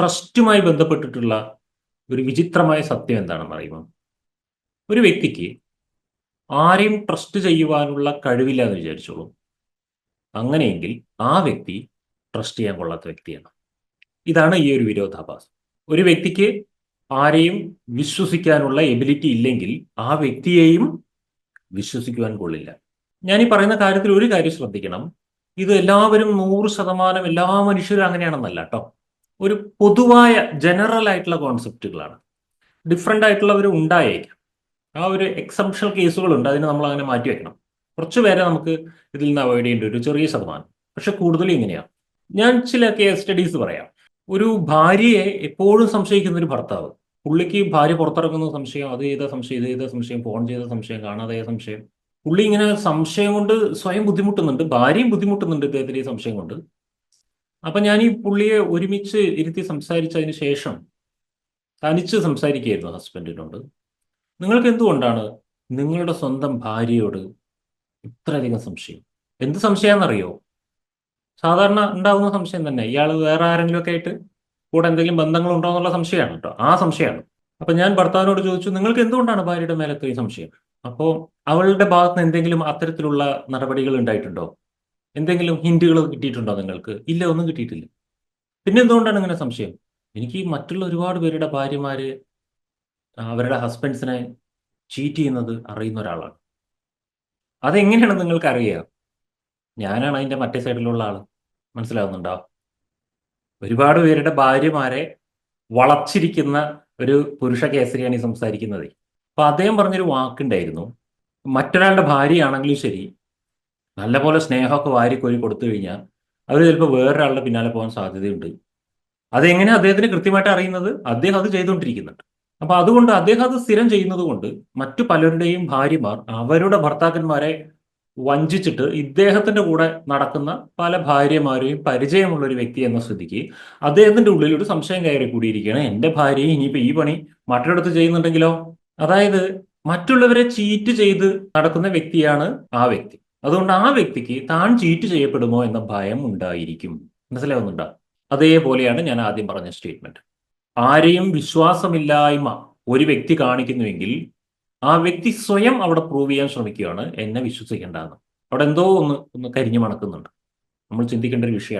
ട്രസ്റ്റുമായി ബന്ധപ്പെട്ടിട്ടുള്ള ഒരു വിചിത്രമായ സത്യം എന്താണെന്ന് അറിയുമോ ഒരു വ്യക്തിക്ക് ആരെയും ട്രസ്റ്റ് ചെയ്യുവാനുള്ള കഴിവില്ല എന്ന് വിചാരിച്ചോളൂ. അങ്ങനെയെങ്കിൽ ആ വ്യക്തി ട്രസ്റ്റ് ചെയ്യാൻ കൊള്ളാത്ത വ്യക്തിയാണ്. ഇതാണ് ഈ ഒരു വിരോധാഭാസം. ഒരു വ്യക്തിക്ക് ആരെയും വിശ്വസിക്കാനുള്ള എബിലിറ്റി ഇല്ലെങ്കിൽ ആ വ്യക്തിയെയും വിശ്വസിക്കുവാൻ കൊള്ളില്ല. ഞാൻ ഈ പറയുന്ന കാര്യത്തിൽ ഒരു കാര്യം ശ്രദ്ധിക്കണം. ഇത് എല്ലാവരും നൂറ് ശതമാനം എല്ലാ മനുഷ്യരും അങ്ങനെയാണെന്നല്ല കേട്ടോ ഒരു പൊതുവായ ജനറൽ ആയിട്ടുള്ള കോൺസെപ്റ്റുകളാണ് ഡിഫറെന്റ് ആയിട്ടുള്ളവർ ഉണ്ടായേക്കാം. ആ ഒരു എക്സംഷണൽ കേസുകളുണ്ട് അതിനെ നമ്മൾ അങ്ങനെ മാറ്റി വെക്കണം. കുറച്ച് പേരെ നമുക്ക് ഇതിൽ നിന്ന് അവോയ്ഡ് ചെയ്യേണ്ട ഒരു ചെറിയ ശതമാനം. പക്ഷെ കൂടുതലും ഇങ്ങനെയാണ് ഞാൻ ചില കേസ് സ്റ്റഡീസ് പറയാം. ഒരു ഭാര്യയെ എപ്പോഴും സംശയിക്കുന്ന ഒരു ഭർത്താവ്. പുള്ളിക്ക് ഭാര്യ പുറത്തിറങ്ങുന്ന സംശയം അത് ചെയ്ത സംശയം ഇത് ചെയ്ത സംശയം ഫോൺ ചെയ്ത സംശയം കാണാതെ സംശയം. പുള്ളി ഇങ്ങനെ സംശയം കൊണ്ട് സ്വയം ബുദ്ധിമുട്ടുന്നുണ്ട്. ഭാര്യയും ബുദ്ധിമുട്ടുന്നുണ്ട് ഇദ്ദേഹത്തിന് ഈ സംശയം കൊണ്ട്. അപ്പൊ ഞാൻ ഈ പുള്ളിയെ ഒരുമിച്ച് ഇരുത്തി സംസാരിച്ചതിന് ശേഷം തനിച്ച് സംസാരിക്കുകയായിരുന്നു ഹസ്ബൻഡിനോട്. നിങ്ങൾക്ക് എന്തുകൊണ്ടാണ് നിങ്ങളുടെ സ്വന്തം ഭാര്യയോട് ഇത്രയധികം സംശയം? എന്ത് സംശയമാണെന്നറിയോ സാധാരണ ഉണ്ടാകുന്ന സംശയം തന്നെ. ഇയാൾ വേറെ ആരെങ്കിലും ഒക്കെ ആയിട്ട് കൂടെ എന്തെങ്കിലും ബന്ധങ്ങളുണ്ടോ എന്നുള്ള സംശയമാണ് കേട്ടോ. ആ സംശയമാണ്. അപ്പൊ ഞാൻ ഭർത്താവിനോട് ചോദിച്ചു നിങ്ങൾക്ക് എന്തുകൊണ്ടാണ് ഭാര്യയുടെ മേലെ ഇത്രയും സംശയം? അപ്പോൾ അവളുടെ ഭാഗത്ത് നിന്ന് എന്തെങ്കിലും അത്തരത്തിലുള്ള നടപടികൾ ഉണ്ടായിട്ടുണ്ടോ? എന്തെങ്കിലും ഹിന്റുകൾ കിട്ടിയിട്ടുണ്ടോ നിങ്ങൾക്ക്? ഇല്ല ഒന്നും കിട്ടിയിട്ടില്ല. പിന്നെ എന്തുകൊണ്ടാണ് ഇങ്ങനെ സംശയം? എനിക്ക് മറ്റുള്ള ഒരുപാട് പേരുടെ ഭാര്യമാര് അവരുടെ ഹസ്ബൻഡ്സിനെ ചീറ്റ് ചെയ്യുന്നത് അറിയുന്ന ഒരാളാണ്. അതെങ്ങനെയാണ് നിങ്ങൾക്ക് അറിയുക ഞാനാണ് അതിന്റെ മറ്റേ സൈഡിലുള്ള ആൾ മനസ്സിലാവുന്നുണ്ടോ? ഒരുപാട് പേരുടെ ഭാര്യമാരെ വളച്ചിരിക്കുന്ന ഒരു പുരുഷ കേസരിയാണ് ഈ സംസാരിക്കുന്നത്. അപ്പൊ അദ്ദേഹം പറഞ്ഞൊരു വാക്കുണ്ടായിരുന്നു. മറ്റൊരാളുടെ ഭാര്യയാണെങ്കിലും ശരി നല്ലപോലെ സ്നേഹമൊക്കെ വാരിക്കോരി കൊടുത്തു കഴിഞ്ഞാൽ അവർ ചിലപ്പോൾ വേറൊരാളുടെ പിന്നാലെ പോകാൻ സാധ്യതയുണ്ട്. അതെങ്ങനെ അദ്ദേഹത്തിന് കൃത്യമായിട്ട് അറിയുന്നത്? അദ്ദേഹം അത് ചെയ്തുകൊണ്ടിരിക്കുന്നുണ്ട്. അപ്പൊ അതുകൊണ്ട് അദ്ദേഹം അത് സ്ഥിരം ചെയ്യുന്നത് കൊണ്ട് മറ്റു പലരുടെയും ഭാര്യമാർ അവരുടെ ഭർത്താക്കന്മാരെ വഞ്ചിച്ചിട്ട് ഇദ്ദേഹത്തിന്റെ കൂടെ നടക്കുന്ന പല ഭാര്യമാരെയും പരിചയമുള്ള ഒരു വ്യക്തി എന്ന സ്ഥിതിക്ക് അദ്ദേഹത്തിന്റെ ഉള്ളിൽ ഒരു സംശയം കയറി കൂടിയിരിക്കുകയാണ്. എന്റെ ഭാര്യയെ ഇനിയിപ്പോ ഈ പണി മറ്റൊരിടത്ത് ചെയ്യുന്നുണ്ടെങ്കിലോ? അതായത് മറ്റുള്ളവരെ ചീറ്റ് ചെയ്ത് നടക്കുന്ന വ്യക്തിയാണ് ആ വ്യക്തി. അതുകൊണ്ട് ആ വ്യക്തിക്ക് താൻ ചീറ്റ് ചെയ്യപ്പെടുമോ എന്ന ഭയം ഉണ്ടായിരിക്കും. മനസ്സിലാവുന്നുണ്ടോ? അതേപോലെയാണ് ഞാൻ ആദ്യം പറഞ്ഞ സ്റ്റേറ്റ്മെന്റ്. ആരെയും വിശ്വാസമില്ലായ്മ ഒരു വ്യക്തി കാണിക്കുന്നുവെങ്കിൽ ആ വ്യക്തി സ്വയം അവിടെ പ്രൂവ് ചെയ്യാൻ ശ്രമിക്കുകയാണ്. എന്നെ വിശ്വസിക്കേണ്ടതെന്ന്. അവിടെ എന്തോ ഒന്ന് ഒന്ന് കരിഞ്ഞു മണക്കുന്നുണ്ട്. നമ്മൾ ചിന്തിക്കേണ്ട ഒരു വിഷയമാണ്.